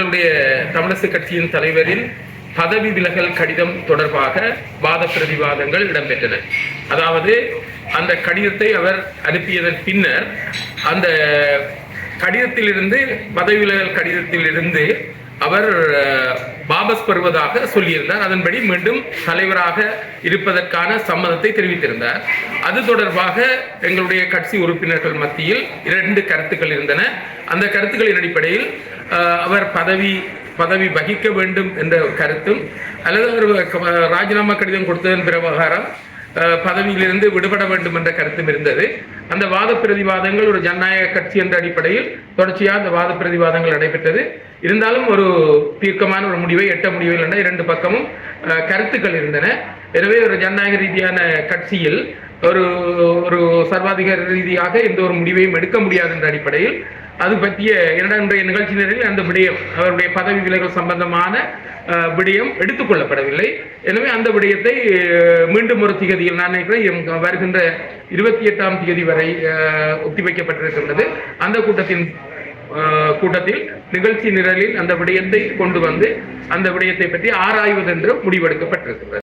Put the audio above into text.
எங்களுடைய தமிழரசு கட்சியின் தலைவரின் பதவி விலகல் கடிதம் தொடர்பாக வாத பிரதிவாதங்கள் இடம்பெற்றன. அதாவது அந்த கடிதத்தை அவர் அனுப்பியதன் பின்னர் அந்த கடிதத்திலிருந்து பதவி விலகல் கடிதத்திலிருந்து அவர் பாபஸ் வாபஸ் பெறுவதாக சொல்லியிருந்தார். அதன்படி மீண்டும் தலைவராக இருப்பதற்கான சம்மதத்தை தெரிவித்திருந்தார். அது தொடர்பாக எங்களுடைய கட்சி உறுப்பினர்கள் மத்தியில் இரண்டு கருத்துக்கள் இருந்தன. அந்த கருத்துக்களின் அடிப்படையில் அவர் பதவி பதவி வகிக்க வேண்டும் என்ற கருத்தும் அல்லது அவர் ராஜினாமா கடிதம் கொடுத்ததன் பிரவகாரம் பதவியிலிருந்து விடுபட வேண்டும் என்ற கருத்தும் இருந்தது. அந்த வாத பிரதிவாதங்கள் ஒரு ஜனநாயக கட்சி என்ற அடிப்படையில் தொடர்ச்சியாக அந்த வாத பிரதிவாதங்கள் நடைபெற்றது. இருந்தாலும் ஒரு தீர்க்கமான ஒரு முடிவை எட்ட முடிவில் என்ற இரண்டு பக்கமும் அஹ், கருத்துக்கள் இருந்தன. எனவே ஒரு ஜனநாயக ரீதியான கட்சியில் ஒரு ஒரு சர்வாதிகார ரீதியாக எந்த ஒரு முடிவையும் எடுக்க முடியாது என்ற அடிப்படையில் அது பற்றிய இரண்டாம் நிகழ்ச்சி நேரில் அந்த விடயம் அவருடைய பதவி விலகல் சம்பந்தமான விடயம் எடுத்துக்கொள்ளப்படவில்லை. எனவே அந்த விடயத்தை மீண்டும் ஒரு திகதியில் நான் நினைக்கிறேன் வருகின்ற இருபத்தி எட்டாம் தேதி வரை ஒத்திவைக்கப்பட்டிருக்கின்றது. அந்த கூட்டத்தின் கூட்டத்தில் நிகழ்ச்சி நிரலில் அந்த விடயத்தை கொண்டு வந்து அந்த விடயத்தை பற்றி ஆராய்வதென்று முடிவெடுக்கப்பட்டிருக்கிறது